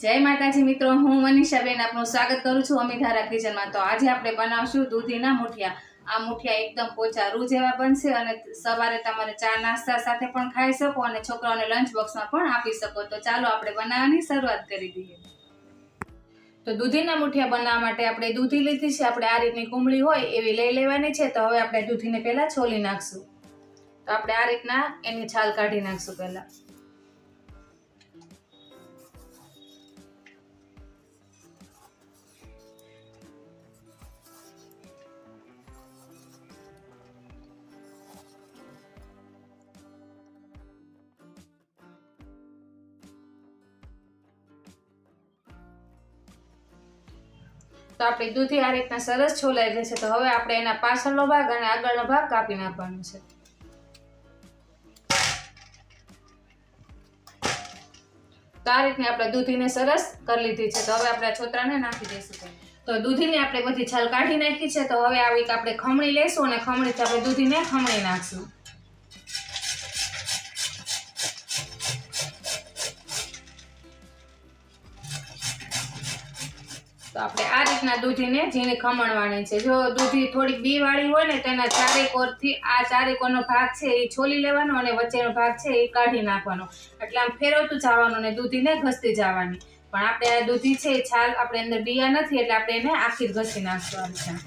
જય માતાજી મિત્રો, હું મનીષાબેન આપનું સ્વાગત કરું છું અમીધારા કિચનમાં. તો આજે આપણે બનાવશું દૂધીના મુઠિયા. આ મુઠિયા એકદમ પોચા રૂ જેવા બનશે અને સવારે તમારે ચા નાસ્તા સાથે પણ ખાઈ શકો અને છોકરાઓને લંચ બોક્સમાં પણ આપી શકો. તો ચાલો આપણે બનાવવાની શરૂઆત કરી દઈએ. તો દૂધીના મુઠિયા બનાવવા માટે આપણે દૂધી લીધી છે. આપણે આ રીતની કુમળી હોય એવી લઈ લેવાની છે. તો હવે આપણે દૂધીને પહેલાં છોલી નાખશું. તો આપણે આ રીતના એની છાલ કાઢી નાખશું પહેલાં. તો આપણી દૂધી આ રીતના સરસ છોલાઈ ગઈ છે. તો હવે આપણે એના પાછળનો ભાગ અને આગળનો ભાગ કાપી નાખવાનો છે. તો આ રીતની આપણે દૂધીને સરસ કરી લીધી છે. તો હવે આપણે છોતરાને નાખી દઈશું તો દૂધીને આપણે બધી છાલ કાઢી નાખી છે. તો હવે આવી આપણે ખમણી લેશું અને ખમણીથી આપણે દૂધીને ખમણી નાખશું. તો આપણે આ રીતના દૂધીને ઝીણી ખમણવાની છે. જો દૂધી થોડીક બી વાળી હોય ને તો એના ચારેકોરથી આ ચારેકોરનો ભાગ છે એ છોલી લેવાનો અને વચ્ચેનો ભાગ છે એ કાઢી નાખવાનો. એટલે આમ ફેરવતું જવાનું અને દૂધીને ઘસતી જવાની. પણ આપણે આ દૂધી છે છાલ આપણે અંદર બીયા નથી એટલે આપણે એને આખી ઘસી નાખવાની આ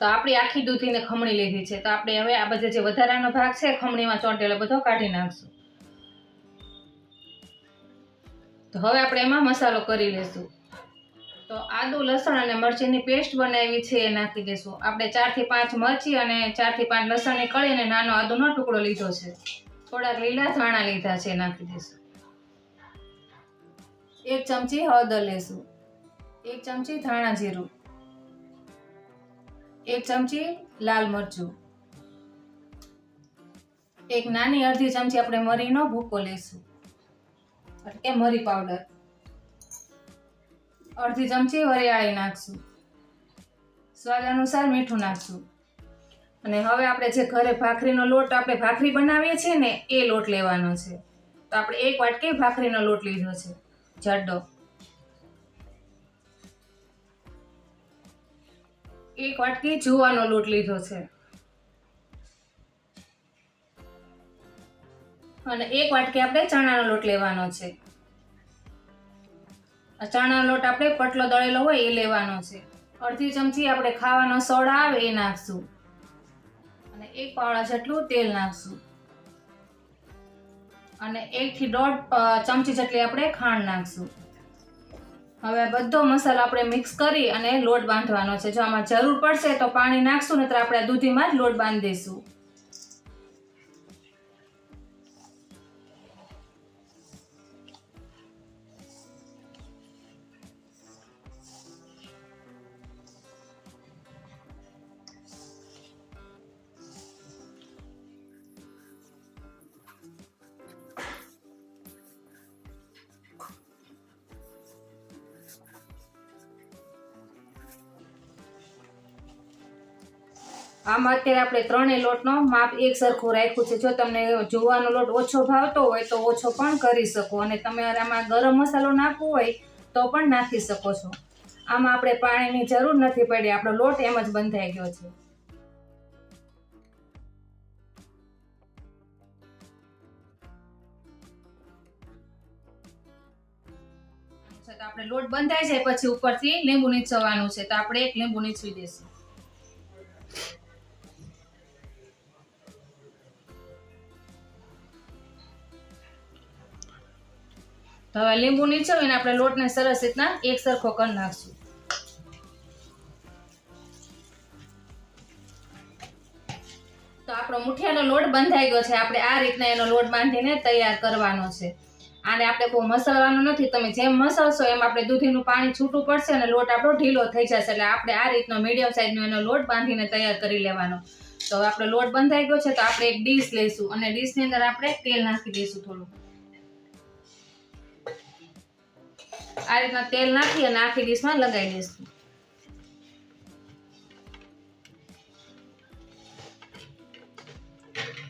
તો આપણી આખી દૂધીને ખમણી લીધી છે. તો આપણે હવે આ બધા જે વધારાનો ભાગ છે, ખમણીમાં ચોંટેલો બધો કાઢી નાખશું. તો હવે આપણે એમાં મસાલો કરી લઈશું તો આદુ, લસણ અને મરચીની પેસ્ટ બનાવી છે એ નાખી દઈશું આપણે ચારથી પાંચ મરચી અને ચારથી પાંચ લસણની કળી અને નાનો આદુનો ટુકડો લીધો છે. થોડાક લીલા ધાણા લીધા છે નાખી દઈશું એક ચમચી હળદર લેશું. એક ચમચી ધાણા જીરું. એક ચમચી લાલ મરચું. એક નાની અડધી ચમચી આપણે મરીનો ભૂકો લઈશું. એટલે કે મરી પાવડર અડધી ચમચી વરિયાળી નાખશું. સ્વાદ અનુસાર મીઠું નાખશું. અને હવે આપણે જે ઘરે ભાખરીનો લોટ આપણે ભાખરી બનાવીએ છીએ ને, એ લોટ લેવાનો છે. તો આપણે એક વાટકી ભાખરીનો લોટ લીધો છે. જાડો. એક વાટકી જુવાનો લોટ લીધો છે. અને એક વાટકી આપણે ચણાનો લોટ લેવાનો છે. ચણાનો લોટ આપણે પટલો દળેલો હોય એ લેવાનો છે. અડધી ચમચી આપણે ખાવાનો સોડા આવે એ નાખશું. અને એક પાવડા જેટલું તેલ નાખશું. અને એકથી દોઢ ચમચી જેટલી આપણે ખાંડ નાખશું. હવે બધો મસાલો આપણે મિક્સ કરી અને લોટ બાંધવાનો છે. જો આમાં જરૂર પડશે તો પાણી નાખશું, નહીતર આપણે દૂધીમાં જ લોટ બાંધી દઈશું. આમાં અત્યારે આપણે ત્રણેય લોટનો માપ એક સરખું રાખ્યું છે. જો તમને જોવાનો લોટ ઓછો ભાવતો હોય તો ઓછો પણ કરી શકો. અને તમે આમાં ગરમ મસાલો નાખવો હોય તો પણ નાખી શકો છો. આમાં આપણે પાણીની જરૂર નથી પડી. આપણો લોટ એમ જ બંધાઈ ગયો છે. તો આપણે લોટ બંધાઈ જાય, પછી ઉપરથી લીંબુ નીચવાનું છે. તો આપણે એક લીંબુ નીચવી દઈશું. હવે લીંબુ નીચવીને આપણે લોટને સરસ રીતના એક સરખો કરી નાખશું. તો આપણો મુઠિયાનો લોટ બંધાઈ ગયો છે. આપણે આ રીતના એનો લોટ બાંધીને તૈયાર કરવાનો છે. આને આપણે બહુ મસળવાનું નથી. તમે જેમ મસળશો એમ આપણે દૂધીનું પાણી છૂટું પડશે અને લોટ આપણો ઢીલો થઈ જશે. એટલે આપણે આ રીતનો મીડિયમ સાઈઝનો એનો લોટ બાંધીને તૈયાર કરી લેવાનો. તો હવે આપણો લોટ બંધાઈ ગયો છે. તો આપણે એક ડીશ લઈશું અને ડીશની અંદર આપણે તેલ નાખી દઈશું થોડું. આ રીતના તેલ નાખી અને આખી ડીશમાં લગાવી દઈશું.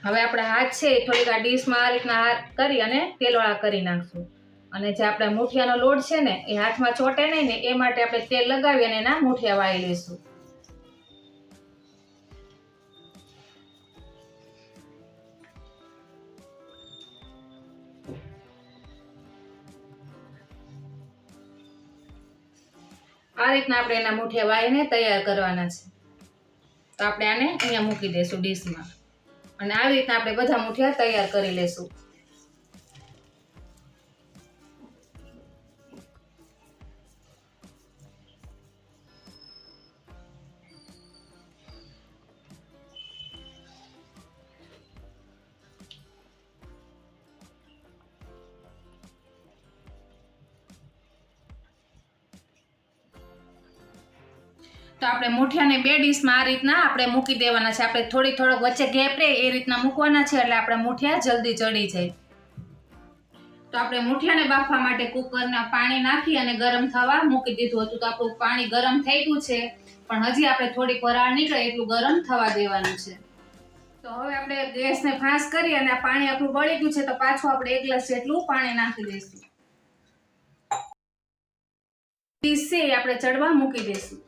હવે આપણે હાથ છે થોડીક આ ડીશમાં આ રીતના હાથ કરી અને તેલવાળા કરી નાખશું. અને જે આપણે મૂઠિયાનો લોડ છે ને, એ હાથમાં ચોટે નહીં ને, એ માટે આપણે તેલ લગાવી અને એના મૂઠિયા વાળી લઈશું. આ રીતના આપણે એના મુઠિયા વાળીને તૈયાર કરવાના છે. તો આપણે આને અહીંયા મૂકી દઈશું ડીશમાં. અને આવી રીતના આપણે બધા મુઠિયા તૈયાર કરી લેશું. તો આપણે મુઠિયાને બે ડીશમાં આ રીતના આપણે મૂકી દેવાના છે. આપણે થોડી થોડોક વચ્ચે ગેપ રહે એ રીતના મૂકવાના છે એટલે આપણે મુઠિયા જલ્દી ચડી જાય. તો આપણે મુઠિયાને બાફવા માટે કુકરના પાણી નાખી અને ગરમ થવા મૂકી દીધું હતું. તો આપણું પાણી ગરમ થઈ ગયું છે, પણ હજી આપણે થોડીક વરાળ નીકળે એટલું ગરમ થવા દેવાનું છે. તો હવે આપણે ગેસને ફાંસ કરી અને પાણી આપણું બળી ગયું છે, તો પાછું આપણે એક ગ્લાસ જેટલું પાણી નાખી દઈશું. છે આપણે ચડવા મૂકી દઈશું.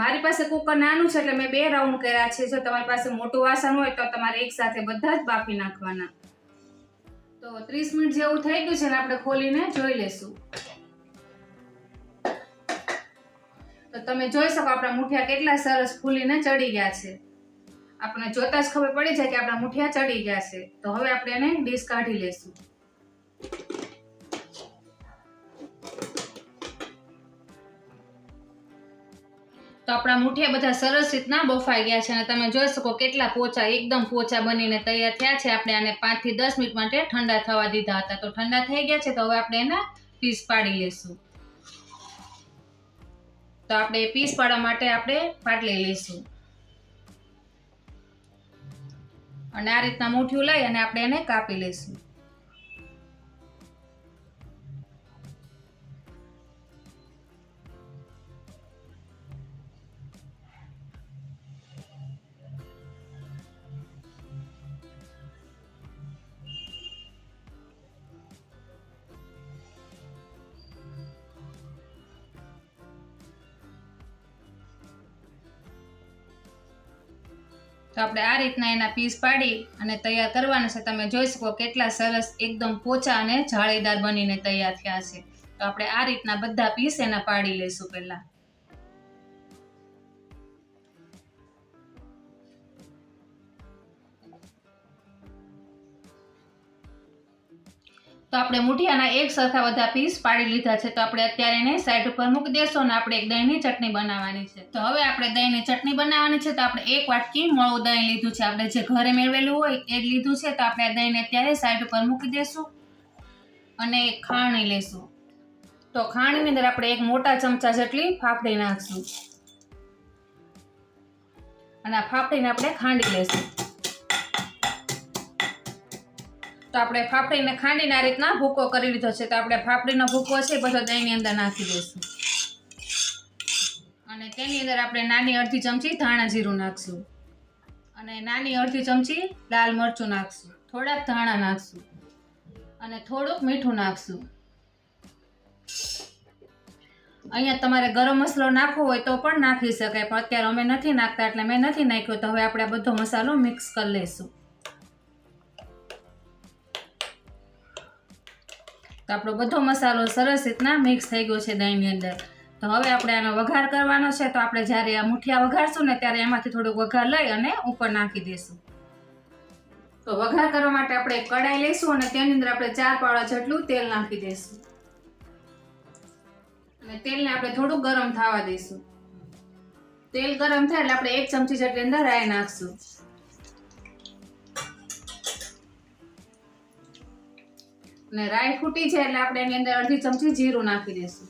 મારી પાસે કુકર નાનું છે એટલે મેં બે રાઉન્ડ કર્યા છે. જો તમારી પાસે મોટું વાસણ હોય તો તમારે એક સાથે બધા જ બાફી નાખવાના. તો ત્રીસ મિનિટ જેવું થઈ ગયું છે ને આપણે ખોલીને જોઈ લેશું. તો તમે જોઈ શકો આપણા મુઠિયા કેટલા સરસ ફૂલીને ચડી ગયા છે. આપણે જોતા જ ખબર પડી જાય કે આપણા મુઠિયા ચડી ગયા છે. તો હવે આપણે એને ડીશ કાઢી લેશું. આપણા મુઠિયા બધા સરસ રીતના બફાઈ ગયા છે અને તમે જોઈ શકો કેટલા પોચા, એકદમ પોચા બનીને તૈયાર થયા છે. આપણે આને પાંચથી દસ મિનિટ માટે ઠંડા થવા દીધા હતા. તો ઠંડા થઈ ગયા છે તો હવે આપણે એના પીસ પાડી લેશું તો આપણે પીસ પાડવા માટે આપણે પાટલી લઈશું. અને આ રીતના મુઠિયું લઈ અને આપણે એને કાપી લઈશું. તો આપણે આ રીતના એના પીસ પાડી અને તૈયાર કરવાના છે. તમે જોઈ શકો કેટલા સરસ એકદમ પોચા અને જાળીદાર બનીને તૈયાર થયા છે. તો આપણે આ રીતના બધા પીસ એના પાડી લઈશું પહેલા. તો આપણે મુઠિયાના એક સરખા બધા પીસ પાડી લીધા છે. તો આપણે અત્યારે એને સાઈડ ઉપર મૂકી દેશું અને આપણે એક દહીંની ચટણી બનાવવાની છે. તો હવે આપણે દહીંની ચટણી બનાવવાની છે. તો આપણે એક વાટકી મોળું દહીં લીધું છે. આપણે જે ઘરે મેળવેલું હોય એ લીધું છે. તો આપણે દહીંને અત્યારે સાઈડ ઉપર મૂકી દેશું અને ખાણી લેશું. તો ખાણીની અંદર આપણે એક મોટા ચમચા જેટલી ફાફડી નાખશું. અને આ ફાફડીને આપણે ખાંડી લેશું. તો આપણે ફાફડીને ખાંડીને આ રીતના ભૂકો કરી લીધો છે. તો આપણે ફાફડીનો ભૂકો છે બધો દહીંની અંદર નાખી દઈશું. અને તેની અંદર આપણે નાની અડધી ચમચી ધાણા જીરું નાખશું. અને નાની અડધી ચમચી લાલ મરચું નાખશું. થોડાક ધાણા નાખશું. અને થોડુંક મીઠું નાખશું. અહીંયા તમારે ગરમ મસાલો નાખવો હોય તો પણ નાખી શકાય, પણ અત્યારે અમે નથી નાખતા એટલે મેં નથી નાખ્યો, તો હવે આપણે બધો મસાલો મિક્સ કરી લઈશું. તો આપણો બધો મસાલો સરસ રીતના મિક્સ થઈ ગયો છે દહીંની અંદર. તો હવે આપણે આનો વઘાર કરવાનો છે. તો આપણે જ્યારે આ મુઠિયા વઘારશું ને ત્યારે એમાંથી થોડુંક વઘાર લઈ અને ઉપર નાખી દઈશું તો વઘાર કરવા માટે આપણે કડાઈ લઈશું અને તેની અંદર આપણે ચાર પાવડા જેટલું તેલ નાખી દઈશું અને તેલને આપણે થોડું ગરમ થવા દઈશું તેલ ગરમ થાય એટલે આપણે એક ચમચી જેટલી અંદર રાઈ નાખશું. અને રાઈ ફૂટી છે એટલે આપણે એની અંદર અડધી ચમચી જીરું નાખી દઈશું.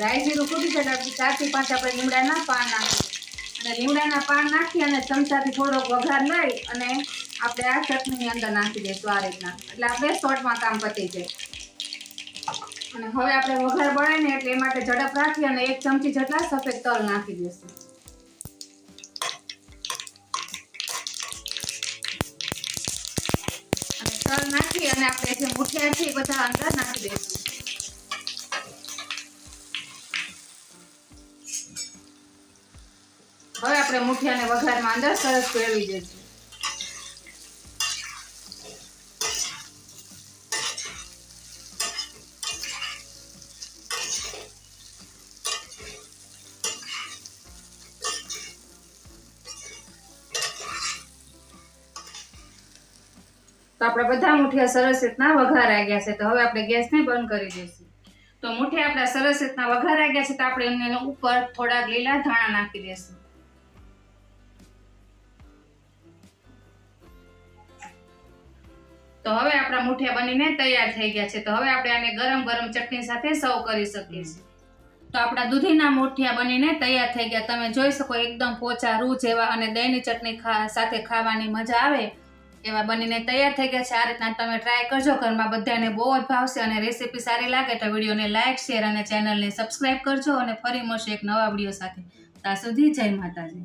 રાઈ જીરું ફૂટી છે એટલે ચારથી પાંચ આપણે લીમડાના પાન નાખીએ અને લીમડાના પાન નાખી અને ચમચાથી થોડોક વઘાર લઈ અને આપણે આ ચટણીની અંદર નાખી દઈશું આ રીતના. એટલે આપણે શોર્ટમાં કામ પતી જાય. અને હવે આપણે વઘાર બળે ને એટલે એ માટે ઝડપ રાખી અને એક ચમચી જેટલા સફેદ તલ નાખી દઈશું. અને આપણે જે મુઠિયા છે એ બધા અંદર નાખી દઈશું. હવે આપણે મુઠિયાને વઘારમાં અંદર સરસ ફેરવી દઈશું આપણે બધા મુઠિયા સરસ રીતના વઘારાઈ ગયા છે. તો હવે આપણે ગેસને બંધ કરી દઈશું. તો મુઠિયા આપણા સરસ રીતના વઘારાઈ ગયા છે તો આપણે એની ઉપર થોડા લીલા ધાણા નાખી દઈશું. તો હવે આપણા મુઠિયા બનીને તૈયાર થઈ ગયા છે. તો હવે આપણે આને ગરમ ગરમ ચટણી સાથે સર્વ કરી શકીએ છીએ. તો આપણા દૂધીના મુઠિયા બનીને તૈયાર થઈ ગયા. તમે જોઈ શકો એકદમ પોચા રૂ જેવા અને દહીંની ચટણી સાથે ખાવાની મજા આવે. એવા બનીને તૈયાર થઈ ગયા છે. આ રીતના તમે ટ્રાય કરજો. ઘરમાં બધાને બહુ જ ભાવશે અને રેસીપી સારી લાગે તો વિડીયોને લાઇક શેર અને ચેનલને સબસ્ક્રાઇબ કરજો અને ફરી મળશે એક નવા વીડિયો સાથે. ત્યાં સુધી જય માતાજી.